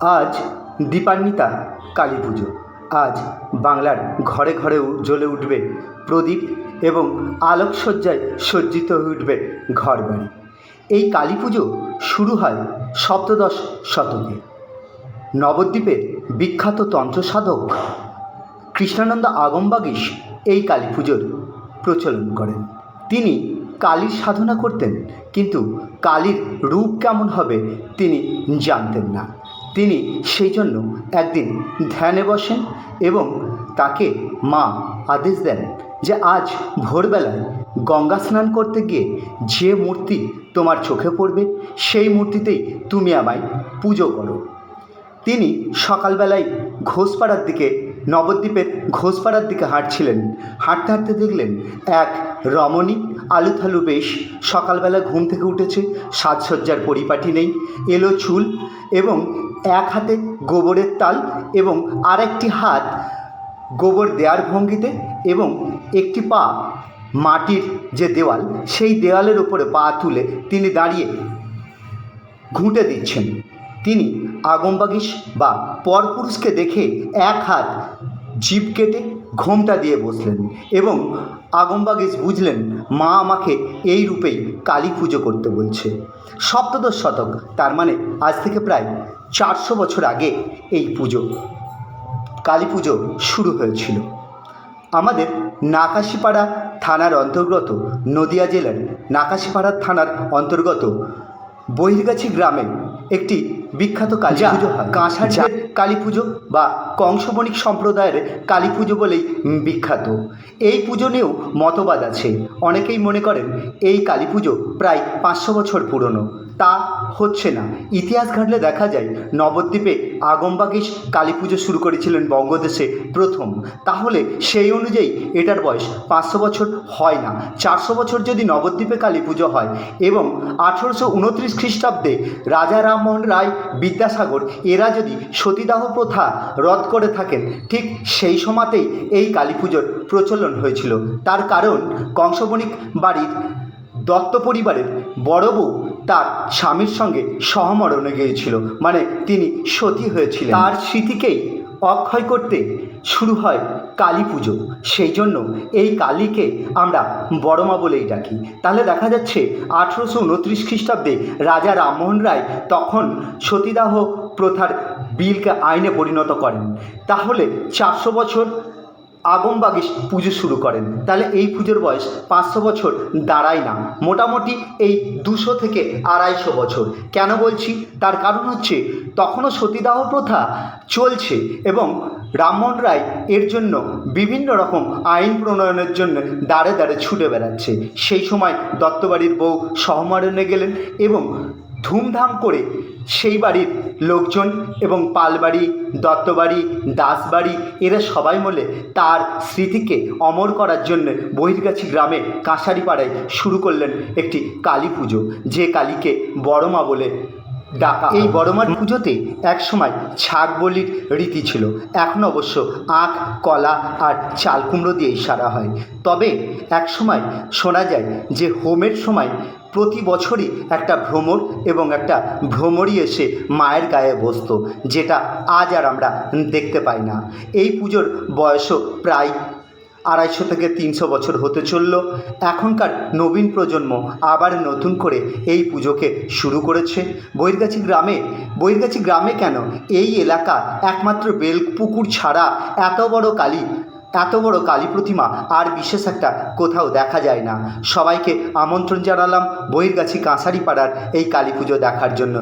আজ দীপান্বিতা কালী পুজো। আজ বাংলার ঘরে ঘরেও জ্বলে উঠবে প্রদীপ এবং আলোকসজ্জায় সজ্জিত হয়ে উঠবে ঘরবাড়ি। এই কালী পুজো শুরু হয় সপ্তদশ শতকে। নবদ্বীপের বিখ্যাত তন্ত্রসাধক কৃষ্ণানন্দ আগমবাগীশ এই কালী পুজোর প্রচলন করেন। তিনি কালীর সাধনা করতেন, কিন্তু কালীর রূপ কেমন হবে তিনি জানতেন না। তিনি সেই জন্য একদিন ধ্যানে বসেন এবং তাকে মা আদেশ দেন যে আজ ভোরবেলায় গঙ্গা স্নান করতে গিয়ে যে মূর্তি তোমার চোখে পড়বে, সেই মূর্তিতেই তুমি আমায় পুজো করো। তিনি সকালবেলায় ঘোষপাড়ার দিকে, নবদ্বীপের ঘোষপাড়ার দিকে হাঁটছিলেন। হাঁটতে হাঁটতে দেখলেন এক রমণী আলুথালু বেশ। সকালবেলা ঘুম থেকে উঠেছে, সাজসজ্জার পরিপাটি নেই, এলো চুল এবং এক হাতে গোবরের তাল এবং আরেকটি হাত গোবর দেওয়ার ভঙ্গিতে এবং একটি পা মাটির যে দেওয়াল, সেই দেওয়ালের উপরে পা তুলে তিনি দাঁড়িয়ে ঘুঁটে দিচ্ছেন। তিনি আগমবাগিস বা পরপুরুষকে দেখে এক হাত জিভ কেটে ঘোমটা দিয়ে বসলেন এবং আগমবাগিস বুঝলেন মা আমাকে এই রূপেই কালী পুজো করতে বলছে। সপ্তদশ শতক, তার মানে আজ থেকে প্রায় চারশো বছর আগে এই পুজো, কালী পুজো শুরু হয়েছিল। আমাদের নাকাশিপাড়া থানার অন্তর্গত নদিয়া জেলার নাকাশিপাড়া থানার অন্তর্গত বহির্গাছি গ্রামে একটি বিখ্যাত কালী পুজো হয়। কাঁসারের কালী পুজো বা কংসবণিক সম্প্রদায়ের কালী পুজো বলেই বিখ্যাত। এই পুজো নিয়েও মতবাদ আছে। অনেকেই মনে করেন এই কালী পুজো প্রায় পাঁচশো বছর পুরনো। তা হচ্ছে না। ইতিহাস ঘাটলে দেখা যায়, নবদ্বীপে আগমবাগিস কালী পুজো শুরু করেছিলেন বঙ্গদেশে প্রথম। তাহলে সেই অনুযায়ী এটার বয়স পাঁচশো বছর হয় না। চারশো বছর যদি নবদ্বীপে কালী পুজো হয় এবং আঠেরোশো উনত্রিশ খ্রিস্টাব্দে রাজা রামমোহন রায় বিদ্যাসাগর, এরা যদি সতীদাহ প্রথা রদ করে থাকেন, ঠিক সেই সময়তেই এই কালী পুজোর প্রচলন হয়েছিল। তার কারণ কংসবণিক বাড়ির দত্ত পরিবারের বড় বউ তার স্বামীর সঙ্গে সহমরণে গিয়েছিল। মানে তিনি সতী হয়েছিলেন। তার স্মৃতিকেই অক্ষয় করতে শুরু হয় কালী পুজো। সেই জন্য এই কালীকে আমরা বড়মা বলেই ডাকি। তাহলে দেখা যাচ্ছে আঠেরোশো উনত্রিশ খ্রিস্টাব্দে রাজা রামমোহন রায় তখন সতীদাহ প্রথার বিলকে আইনে পরিণত করেন। তাহলে চারশো বছর আগমবাগিস পুজো শুরু করেন। তাহলে এই পুজোর বয়স পাঁচশো বছর দাঁড়ায় না। মোটামুটি এই দুশো থেকে আড়াইশো বছর। কেন বলছি? তার কারণ হচ্ছে তখনও সতীদাহ প্রথা চলছে এবং রামমোহন রায় এর জন্য বিভিন্ন রকম আইন প্রণয়নের জন্য দাঁড়ে দাঁড়ে ছুটে বেড়াচ্ছে। সেই সময় দত্তবাড়ির বউ সহমরণে গেলেন এবং ধুমধাম করে সেই বাড়ির লোকজন এবং পালবাড়ি, দত্তবাড়ি, দাসবাড়ি, এরা সবাই মিলে তার স্মৃতিকে অমর করার জন্য বহির্গাছি গ্রামে কাঁসারিপাড়ায় শুরু করলেন একটি কালী পুজো। যে কালীকে বড়মা বলে ডাকা এই বড়মার পুজোতে একসময় ছাগ বলির রীতি ছিল। এখন অবশ্য আখ কলা আর চাল কুমড়ো দিয়েই সারা হয়। তবে একসময় শোনা যায় যে হোমের সময় প্রতি বছরই একটা ভ্রমর এবং একটা ভ্রমরই এসে মায়ের গায়ে বসতো যেটা আজ আর আমরা দেখতে পাই না। এই পুজোর বয়সও প্রায় আড়াইশো থেকে তিনশো বছর হতে চলল। এখনকার নবীন প্রজন্ম আবার নতুন করে এই পুজোকে শুরু করেছে। বৈরগাছি গ্রামে বৈরগাছি গ্রামে কেন এই এলাকা একমাত্র বেলপুকুর ছাড়া এত বড় কালী, এত বড় কালী প্রতিমা আর বিশেষ একটা কোথাও দেখা যায় না। সবাইকে আমন্ত্রণ জানালাম বহির্গাছি কাঁসারি পাড়ার এই কালী পুজো দেখার জন্য।